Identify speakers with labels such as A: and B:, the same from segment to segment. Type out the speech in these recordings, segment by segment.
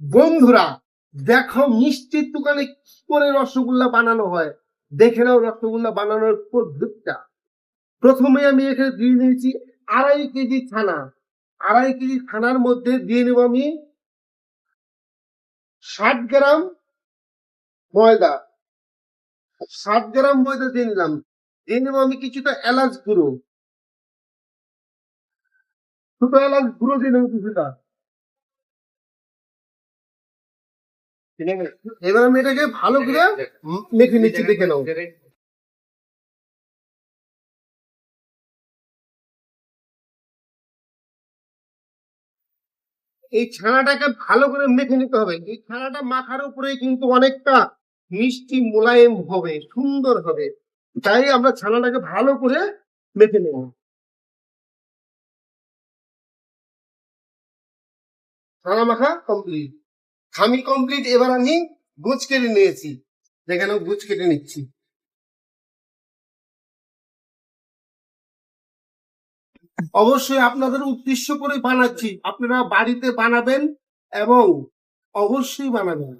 A: বন্ধুরা, দেখো মিষ্টির দোকানে কি করে রসগোল্লা বানানো হয়? দেখে নাও রসগোল্লা বানানোর পদ্ধতিটা। প্রথমে আমি এখানে দিয়ে নিয়েছি আড়াই কেজি ছানা। আড়াই কেজি ছানার মধ্যে দিয়ে নেব আমি ষাট গ্রাম ময়দা। ষাট গ্রাম ময়দা দিয়ে নিলাম। দিয়ে নেব আমি কিছুটা এলাচ গুঁড়ো। ছোট এলাচ গুঁড়ো দিয়ে নেব কিছুটা। এবার আমি এটাকে ভালো করে মেখে নিচ্ছি দেখে নাও। এই ছানাটাকে ভালো করে মেখে নিতে হবে। এই ছানাটা মাখার উপরে কিন্তু অনেকটা মিষ্টি মোলায়েম হবে সুন্দর হবে। তাই আমরা ছানাটাকে ভালো করে মেখে নেব। ছানা মাখা কমপ্লিট খামি কমপ্লিট এবার আমি গুচ কেটে নিয়েছি। যেখানে গুচ কেটে নিচ্ছি। অবশ্যই আপনাদের উদ্দেশ্য করে বানাচ্ছি। আপনারা বাড়িতে বানাবেন এবং অবশ্যই বানাবেন।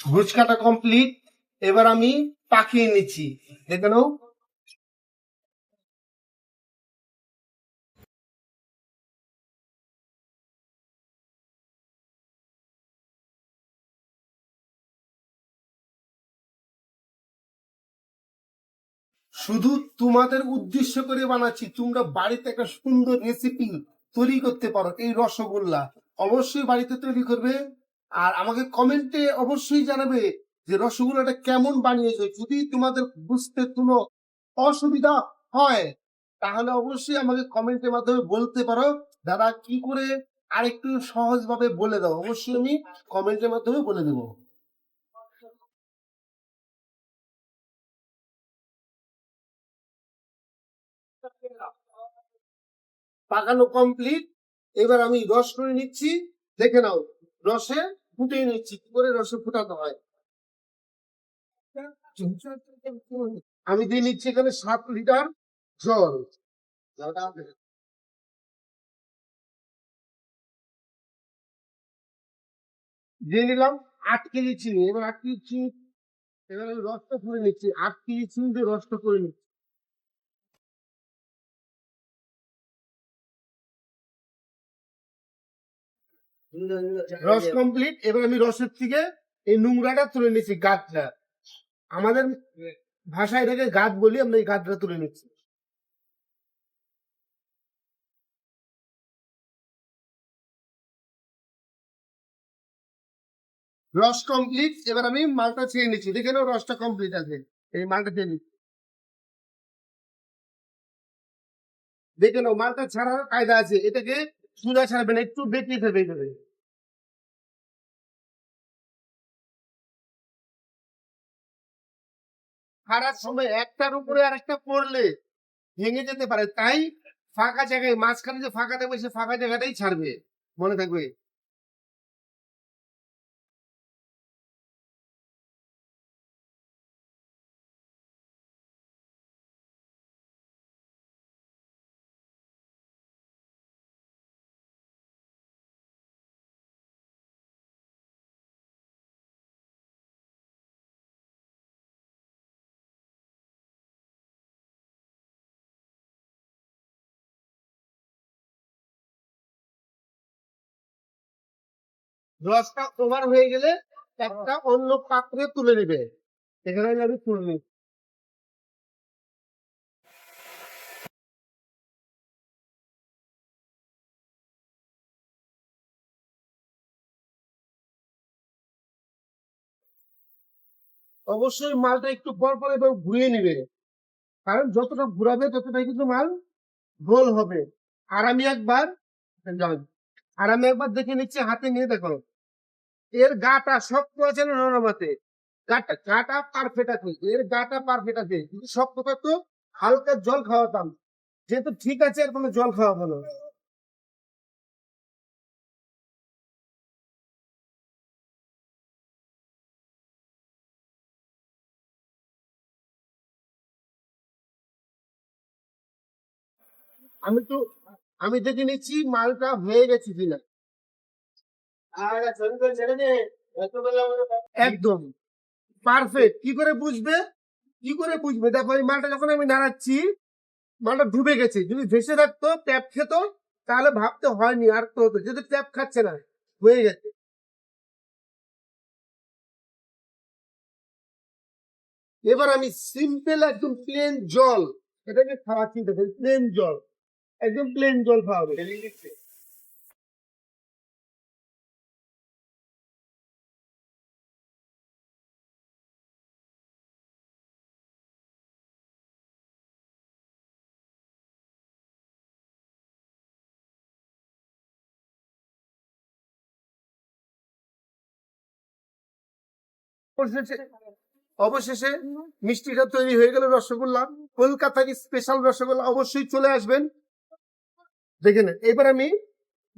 A: ভুজ কাটা কমপ্লিট এবার আমি পাকিয়ে নিচ্ছি। দেখে নাও। শুধু তোমাদের উদ্দেশ্য করে বানাচ্ছি, তোমরা বাড়িতে একটা সুন্দর রেসিপি তৈরি করতে পারো, এই রসগোল্লা। অবশ্যই বাড়িতে তৈরি করবে। আর আমাকে কমেন্টে অবশ্যই জানাবে যে রসগোল্লাটা কেমন বানিয়েছো, যদি তোমাদের বুঝতে কোনো অসুবিধা হয়, তাহলে অবশ্যই আমাকে কমেন্টের মাধ্যমে বলতে পারো। দাদা, কি করে আরেকটু সহজ ভাবে বলে দাও? অবশ্যই আমি কমেন্টের মাধ্যমে বলে দেবো। পাকানো কমপ্লিট এবার আমি রস করে নিচ্ছি। দেখে নাও, রসে ফুটিয়ে নিচ্ছি। কি করে রসে ফুটাতে হয়? আমি দিয়ে নিচ্ছি এখানে সাত লিটার জল। দিয়ে নিলাম আট কেজি চিনি। এবার আট কেজি চিনি, এবার আমি রসটা করে নিচ্ছি। আট কেজি চিনি দিয়ে রসটা করে নিচ্ছি। রস কমপ্লিট। এবার আমি রসের থেকে এই নোংরাটা তুলে নিচ্ছি গাছটা আমাদের ভাষায় এটাকে গাদ বলি, আমরা এই গাছটা তুলে নিচ্ছি। রস কমপ্লিট এবার আমি মালটা ছেড়ে নিচ্ছি। দেখে নাও রসটা কমপ্লিট আছে। এই মালটা ছেড়ে নিচ্ছি। দেখে নাও, মালটা ছাড়ার কায়দা আছে। এটাকে সুদা ছাড়বে না, একটু বেটে ফেলবে ছাড়ার সময় একটার উপরে আর একটা পড়লে ভেঙে যেতে পারে। তাই ফাঁকা জায়গায়, মাঝখানে যে ফাঁকা থাকবে সে ফাঁকা জায়গাটাই ছাড়বে। মনে থাকবে। রসটা ওভার হয়ে গেলে একটা অন্য পাত্রে তুলে নেবে। এখানে আমি তুলে নিই। অবশ্যই মালটা একটু পর পর এবার ঘুরিয়ে নিবে। কারণ যতটা ঘুরাবে ততটাই কিন্তু মাল গোল হবে। আর আমি একবার আর আমি একবার দেখে নিচ্ছি, হাতে নিয়ে দেখো। এর গাটা শক্ত আছে নরমাতে গাটা গাটা পারফেক্ট আছে। এর গাটা পারফেক্ট আছে। কিন্তু শক্ত থাকতো, হালকা জল খাওয়াতাম। যেহেতু ঠিক আছে, এর কোনো জল খাওয়া ভালো আমি তো, আমি দেখে নিচ্ছি মালটা হয়ে গেছে কিনা। একদম। পারফেক্ট কি করে বুঝবে? কি করে বুঝবে? দেখো এই মালটা যখন আমি নাড়াচ্ছি মালটা ডুবে গেছে। যদি ভেসে থাকতো ট্যাপ খেত তাহলে ভাবতে হয়নি আর তো হতো। যদি ট্যাপ খাচ্ছে না হয়ে গেছে। এবার আমি সিম্পল একদম প্লেন জল এটাকে খাওয়াচ্ছি দেখেন প্লেন জল। একদম প্লেন জল খাওয়াবে। অবশেষে মিষ্টিটা তৈরি হয়ে গেল রসগোল্লা। কলকাতার স্পেশাল রসগোল্লা অবশ্যই চলে আসবেন। দেখে নেন। এবার আমি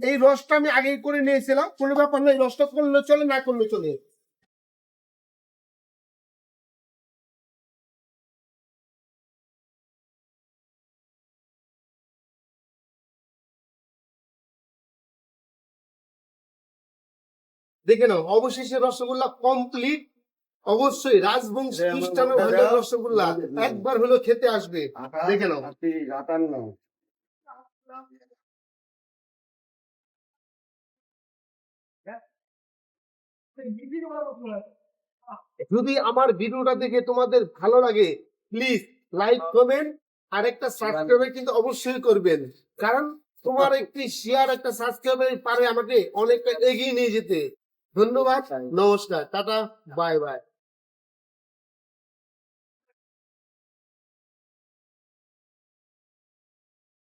A: এই রসটা আমি আগেই করে নিয়েছিলাম। কোনো ব্যাপার নয় রসটা করলে চলে না করলে চলে। দেখে নাও অবশেষে রসগোল্লা কমপ্লিট অবশ্যই রাজবংশী খ্রিস্টানো ভালো রসগোল্লা একবার হলো খেতে আসবে। দেখে নাও। যদি আমার ভিডিওটা দেখে তোমাদের ভালো লাগে প্লিজ লাইক কমেন্ট আর একটা সাবস্ক্রাইব কিন্তু অবশ্যই করবেন। কারণ তোমার একটি শেয়ার একটা সাবস্ক্রাইবের পারে আমাকে অনেকটা এগিয়ে নিয়ে যেতে। ধন্যবাদ নমস্কার টাটা বাই বাই